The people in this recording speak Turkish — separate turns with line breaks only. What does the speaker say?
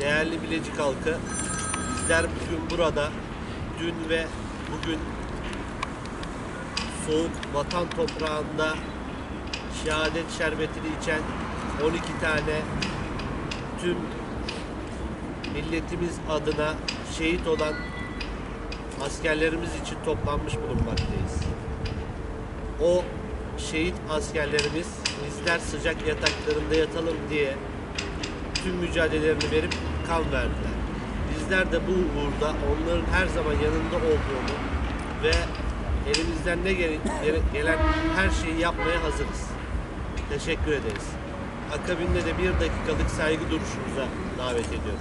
değerli Bilecik halkı, bizler bugün burada, dün ve bugün soğuk vatan toprağında şehadet şerbetini içen 12 tane tüm milletimiz adına şehit olan askerlerimiz için toplanmış bulunmaktayız. O şehit askerlerimiz bizler sıcak yataklarında yatalım diye tüm mücadelelerini verip kan verdiler. Bizler de bu uğurda onların her zaman yanında olduğunu ve elimizden ne gele- gelen her şeyi yapmaya hazırız. Teşekkür ederiz. Akabinde de bir dakikalık saygı duruşumuza davet ediyorum.